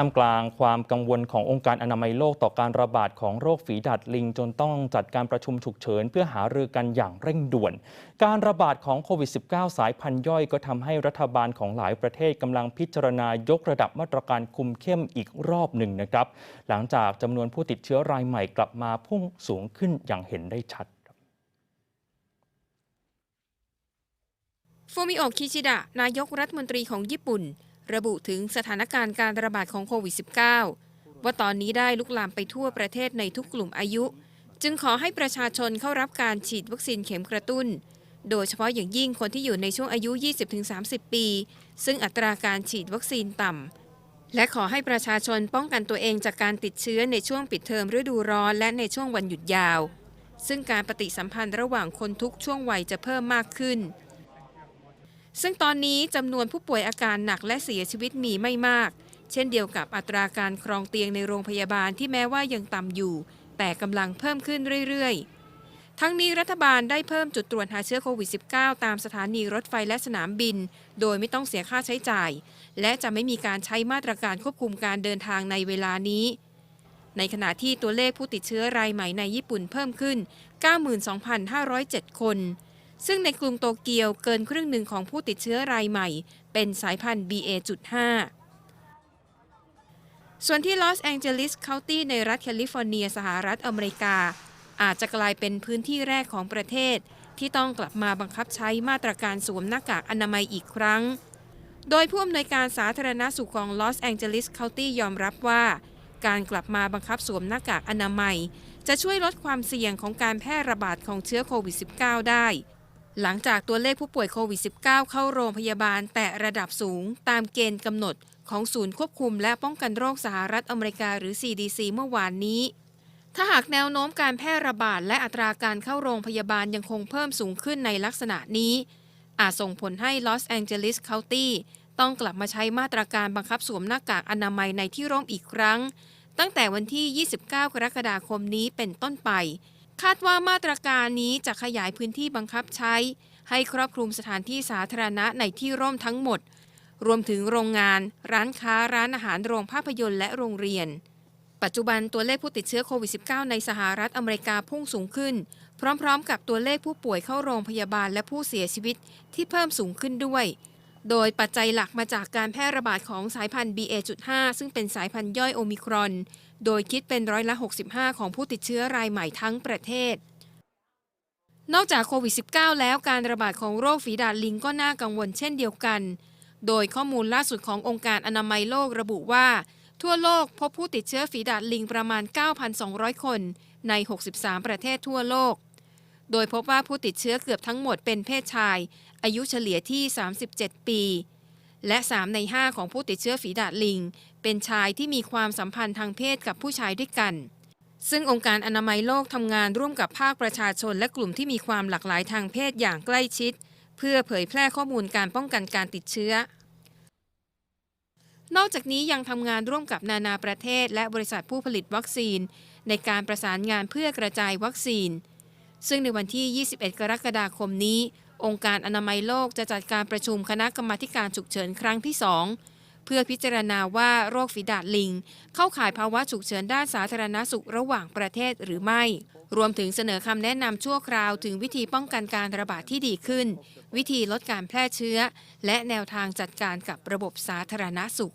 ท่ามกลางความกังวลขององค์การอนามัยโลกต่อการระบาดของโรคฝีดาดลิง จนต้องจัดการประชุมฉุกเฉิน เพื่อหารือกันอย่างเร่งด่วน การระบาดของโควิด -19 สายพันธุ์ย่อยก็ทำให้รัฐบาลของหลายประเทศกำลังพิจารณายกระดับมาตรการคุมเข้มอีกรอบหนึ่งนะครับ หลังจากจำนวนผู้ติดเชื้อรายใหม่กลับมาพุ่งสูงขึ้นอย่างเห็นได้ชัดฟูมิโอะคิชิดะนายกรัฐมนตรีของญี่ปุ่น ระบุถึงสถานการณ์การระบาดของโควิด -19 ว่าตอนนี้ได้ลุกลามไปทั่วประเทศในทุกกลุ่มอายุ จึงขอให้ประชาชนเข้ารับการฉีดวัคซีนเข็มกระตุ้น โดยเฉพาะอย่างยิ่งคนที่อยู่ในช่วงอายุ 20-30 ปี ซึ่งอัตราการฉีดวัคซีนต่ำ และขอให้ประชาชนป้องกันตัวเองจากการติดเชื้อในช่วงปิดเทอมฤดูร้อนและในช่วงวันหยุดยาว ซึ่งการปฏิสัมพันธ์ระหว่างคนทุกช่วงวัยจะเพิ่มมากขึ้น ซึ่งตอนนี้จำนวนผู้ป่วยอาการหนักและเสียชีวิตมีไม่มาก เช่นเดียวกับอัตราการครองเตียงในโรงพยาบาลที่แม้ว่ายังต่ำอยู่ แต่กำลังเพิ่มขึ้นเรื่อยๆ ทั้งนี้รัฐบาลได้เพิ่มจุดตรวจหาเชื้อโควิด -19 ตามสถานีรถไฟและสนามบิน โดยไม่ต้องเสียค่าใช้จ่าย และจะไม่มีการใช้มาตรการควบคุมการเดินทางในเวลานี้ ในขณะที่ตัวเลขผู้ติดเชื้อรายใหม่ในญี่ปุ่นเพิ่มขึ้น 92,507 คน ซึ่งในกรุงโตเกียวเกินครึ่งหนึ่งของผู้ติดเชื้อรายใหม่ เป็นสายพันธุ์ BA.5 ส่วนที่ลอสแองเจลิสเคาน์ตี้ในรัฐแคลิฟอร์เนียสหรัฐอเมริกา อาจจะกลายเป็นพื้นที่แรกของประเทศ ที่ต้องกลับมาบังคับใช้มาตรการสวมหน้ากากอนามัยอีกครั้ง โดยผู้อำนวยการสาธารณสุขของลอสแองเจลิสเคาน์ตี้ยอมรับว่า การกลับมาบังคับสวมหน้ากากอนามัย จะช่วยลดความเสี่ยงของการแพร่ระบาดของเชื้อโควิด -19 ได้ หลังจากตัวเลขผู้ป่วยโควิด -19 เข้าโรงพยาบาลแต่ระดับสูงตามเกณฑ์กำหนดของศูนย์ควบคุมและป้องกันโรคสหรัฐอเมริกาหรือ CDC เมื่อวานนี้ ถ้าหากแนวโน้มการแพร่ระบาดและอัตราการเข้าโรงพยาบาลยังคงเพิ่มสูงขึ้นในลักษณะนี้ อาจส่งผลให้ลอสแองเจลิสเคานตี้ต้องกลับมาใช้มาตรการบังคับสวมหน้ากากอนามัยในที่ร่มอีกครั้ง ตั้งแต่วันที่ 29 กรกฎาคมนี้เป็นต้นไป คาดว่ามาตรการนี้จะขยายพื้นที่บังคับใช้ ให้ครอบคลุมสถานที่สาธารณะในที่ร่มทั้งหมด รวมถึงโรงงาน ร้านค้าร้านอาหารโรงภาพยนตร์และโรงเรียน ปัจจุบันตัวเลขผู้ติดเชื้อโควิด -19 ในสหรัฐอเมริกาพุ่งสูงขึ้น พร้อมๆ กับตัวเลขผู้ป่วยเข้าโรงพยาบาลและผู้เสียชีวิตที่เพิ่มสูงขึ้นด้วย โดยปัจจัยหลักมาจากการแพร่ระบาดของสายพันธุ์ BA.5 ซึ่งเป็นสายพันธุ์ย่อยโอมิครอน โดยคิดเป็นร้อยละ 65 ของผู้ติดเชื้อรายใหม่ทั้งประเทศ นอกจากโควิด -19 แล้วการระบาดของโรคฝีดาดลิงก็น่ากังวลเช่นเดียวกัน โดยข้อมูลล่าสุดขององค์การอนามัยโลกระบุว่า ทั่วโลกพบผู้ติดเชื้อฝีดาดลิงประมาณ 9,200 คนใน 63 ประเทศทั่วโลก โดยพบว่าผู้ติดเชื้อเกือบทั้งหมดเป็นเพศชาย อายุเฉลี่ยที่ 37 ปี และ 3 ใน 5 ของผู้ติดเชื้อฝีดาดลิง เป็นชายที่มีความสัมพันธ์ทางเพศกับผู้ชายด้วยกัน ซึ่งองค์การอนามัยโลกทำงานร่วมกับภาคประชาชนและกลุ่มที่มีความหลากหลายทางเพศอย่างใกล้ชิด เพื่อเผยแพร่ข้อมูลการป้องกันการติดเชื้อ นอกจากนี้ยังทำงานร่วมกับนานาประเทศ และบริษัทผู้ผลิตวัคซีน ในการประสานงานเพื่อกระจายวัคซีน ซึ่งในวันที่ 21 กรกฎาคมนี้ องค์การอนามัยโลกจะจัดการประชุมคณะกรรมาการฉุกเฉินครั้งที่ 2 เพื่อพิจารณาว่าโรคฝีดาดลิง เข้าข่ายภาวะฉุกเฉินด้านสาธารณสุขระหว่างประเทศหรือไม่ รวมถึงเสนอคำแนะนำชั่วคราวถึงวิธีป้องกันการระบาดที่ดีขึ้น วิธีลดการแพร่เชื้อ และแนวทางจัดการกับระบบสาธารณสุข